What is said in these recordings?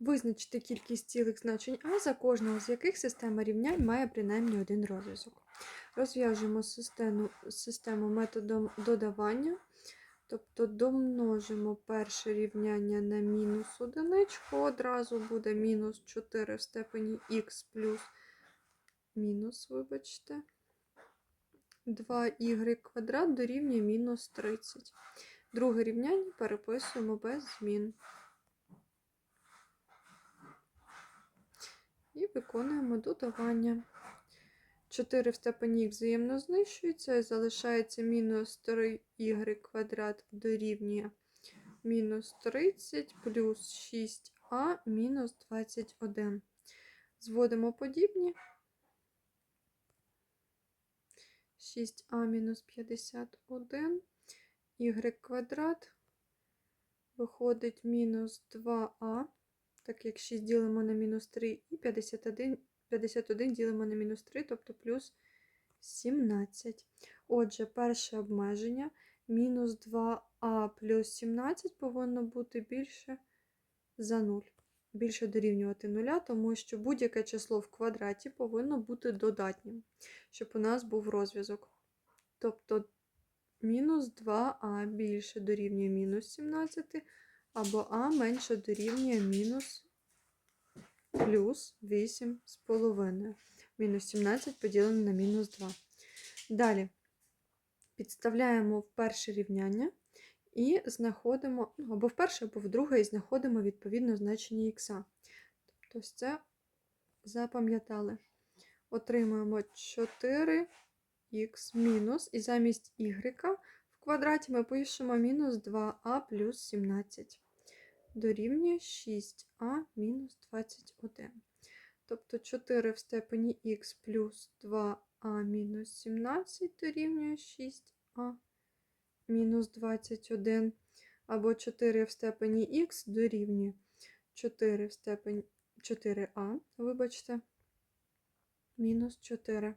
Визначити кількість цілих значень А, за кожного з яких система рівнянь має принаймні один розв'язок. Розв'яжемо систему, систему методом додавання, тобто домножимо перше рівняння на мінус одиничку, одразу буде мінус 4 в степені х плюс мінус, вибачте, 2y квадрат дорівнює мінус 30. Друге рівняння переписуємо без змін. Виконуємо додавання. 4 в степені взаємно знищується і залишається мінус 3y квадрат дорівнює мінус 30 плюс 6а мінус 21. Зводимо подібні. 6а мінус 51, y квадрат виходить мінус 2а, так як 6 ділимо на мінус 3 і 51, 51 ділимо на мінус 3, тобто плюс 17. Отже, перше обмеження мінус 2а плюс 17 повинно бути більше за 0. Більше дорівнювати нуля, тому що будь-яке число в квадраті повинно бути додатнім, щоб у нас був розв'язок. Тобто мінус 2а більше дорівнює мінус 17, або а менше дорівнює мінус плюс 8,5. Мінус 17 поділене на мінус 2. Далі підставляємо в перше рівняння і знаходимо, ну, або в перше, або в друге, і знаходимо відповідно значення х. Тобто це запам'ятали. Отримуємо 4х мінус, і замість y в квадраті ми пишемо мінус 2а плюс 17. Дорівнює 6а мінус 21. Тобто 4 в степені х плюс 2а мінус 17 дорівнює 6а мінус 21. Або 4 в степені х дорівнює 4 в степені 4а, вибачте, мінус 4.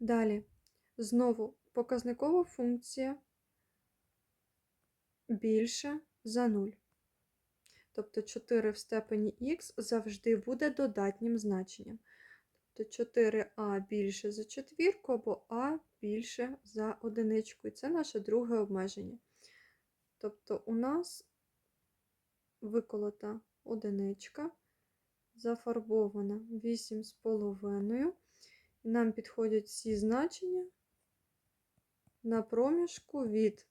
Далі, знову показникова функція більше за 0. Тобто 4 в степені х завжди буде додатнім значенням. Тобто 4а більше за четвірку або а більше за одиничку. І це наше друге обмеження. Тобто у нас виколота одиничка, зафарбована 8,5. Нам підходять всі значення на проміжку від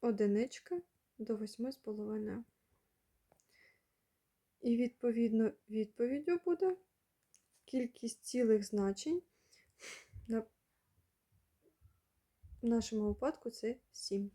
одинички до 8,5. І, відповідно, відповіддю буде кількість цілих значень. На в нашому випадку це 7.